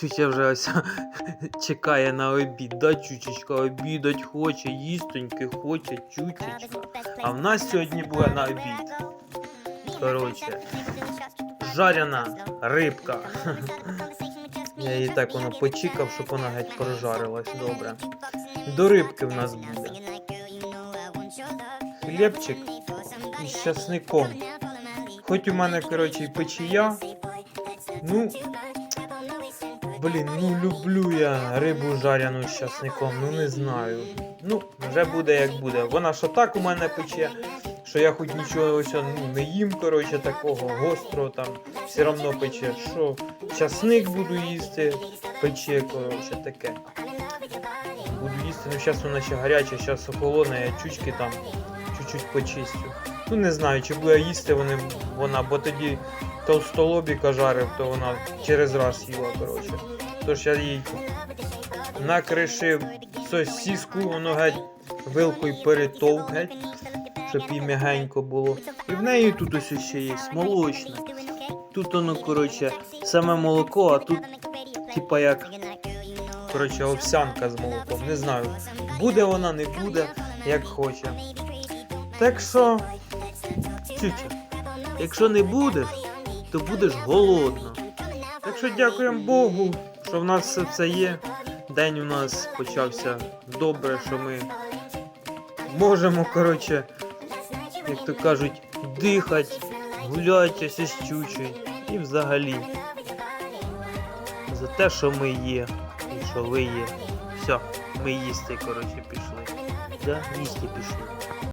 Чуча вже ось чекає на обід. Да, чучечка, обідать хоче, їстоньки хоче, чучечка. А в нас сьогодні буде на обід. Коротше, жарена рибка. Я її так воно почікав, щоб вона геть прожарилась добре. До рибки в нас буде. Хлібчик із часником. Хоч у мене, коротше, і печія. Ну, блін, ну люблю я рибу жаряну з часником, ну не знаю. Ну, вже буде як буде. Вона що так у мене пече, що я хоч нічого ну, не їм, коротше, такого гострого там, все одно пече. Що часник буду їсти, пече, коротше, таке. Буду їсти, ну зараз вона ще гаряча, зараз охолоне, я чучки там чуть-чуть почистю. Ну не знаю, чи буде їсти вони, вона, бо тоді толстолобіка жарив, то вона через раз їла, коротше. Тож я їй накришив сосіску, воно геть вилкою перетовк геть, щоб їй м'ягенько було. І в неї тут ось ще є молочне. Тут воно, коротше, саме молоко, а тут типа як коротше, овсянка з молоком. Не знаю, буде вона, не буде, як хоче. Так що, чуча, якщо не будеш, то будеш голодна. Так що дякуємо Богу, що в нас все це є. День у нас почався добре, що ми можемо, коротше, як то кажуть, дихать, з чучою і взагалі. За те, що ми є, і що ви є. Все, ми їсти, коротше, пішли. Да, їсти пішли.